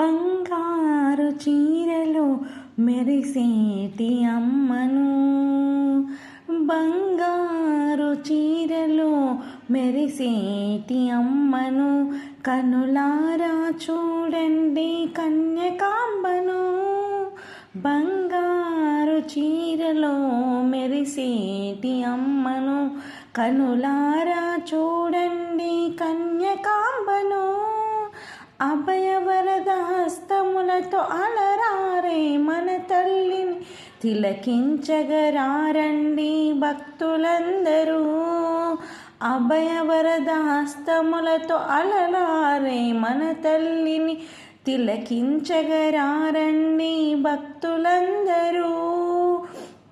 బంగారు చీరలో మెరిసేటి అమ్మను. బంగారు చీరలో మెరిసేటి అమ్మను. కనులారా చూడండి కన్యకాంబను. బంగారు చీరలో మెరిసేటి అమ్మను. కనులారా చూడండి కన్యకాంబను. అభయవరద హస్తములతో అలరారే మన తల్లిని. తిలకించగరారండి భక్తులందరూ. అభయవరద హస్తములతో అలరారే మన తల్లిని. తిలకించగరారండి భక్తులందరూ.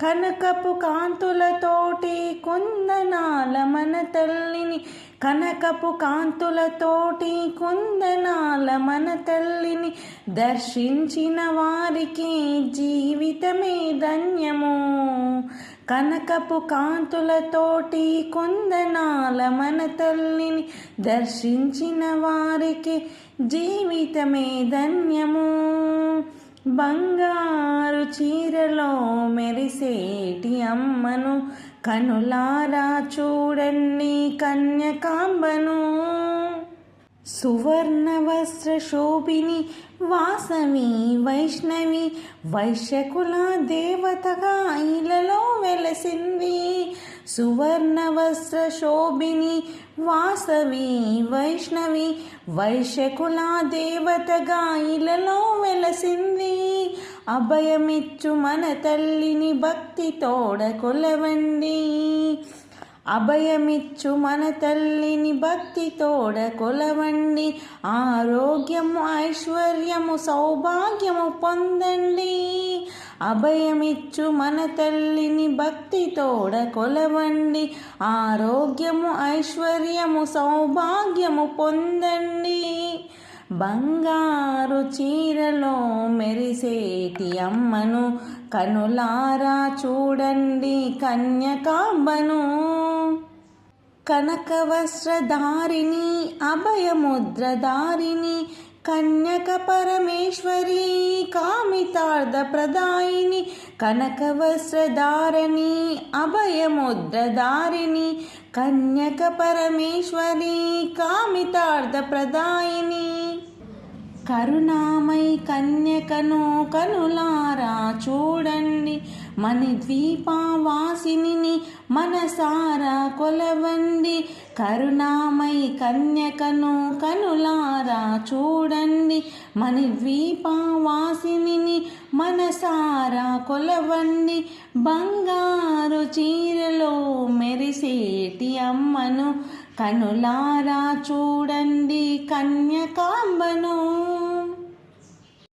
కనకపు కాంతులతోటి కొందనాల మన తల్లిని. కనకపు కాంతులతోటి కొందనాల మన తల్లిని. దర్శించిన వారికి జీవితమే ధన్యము. కనకపు కాంతులతోటి కొందనాల మన తల్లిని. దర్శించిన వారికి జీవితమే ధన్యము. బంగారు చీరలో మెరిసేటి అమ్మను కనులారా చూడండి కన్యకాంబను. సువర్ణవస్త్రశోభిని వస్త్ర వాసవి వైష్ణవి వైశ్యకుల దేవతగా ఇలలో వెలసింది. సువర్ణవస్త్రశోభిని వస్త్ర వాసవి వైష్ణవి వైశ్యకుల దేవతగా ఇలలో వెలసింది. అభయమిచ్చు మన తల్లిని భక్తి తోడ కొలవండి. అభయమిచ్చు మన తల్లిని భక్తి తోడ కొలవండి. ఆరోగ్యము ఐశ్వర్యము సౌభాగ్యము పొందండి. అభయమిచ్చు మన తల్లిని భక్తి తోడ కొలవండి. ఆరోగ్యము ఐశ్వర్యము సౌభాగ్యము పొందండి. బంగారు చీరలో మెరిసేటి అమ్మను కనులారా చూడండి కన్యకాంబను. కనకవస్త్రధారిణి అభయముద్రధారిణి కన్యక పరమేశ్వరి కామితార్థ ప్రదాయిని కనకవస్త్రధారిణి అభయముద్రధారిణి కన్యక పరమేశ్వరి కామితార్థ ప్రదాయిని కరుణామై కన్యకను కనులారా చూడండి మన ద్వీపావాసిని మనసారా కొలవండి. కరుణామై కన్యకను కనులారా చూడండి మన ద్వీపావాసిని మనసారా కొలవండి. బంగారు చీరలో మెరిసేటి అమ్మను కనులారా చూడండి కన్యకాంబను.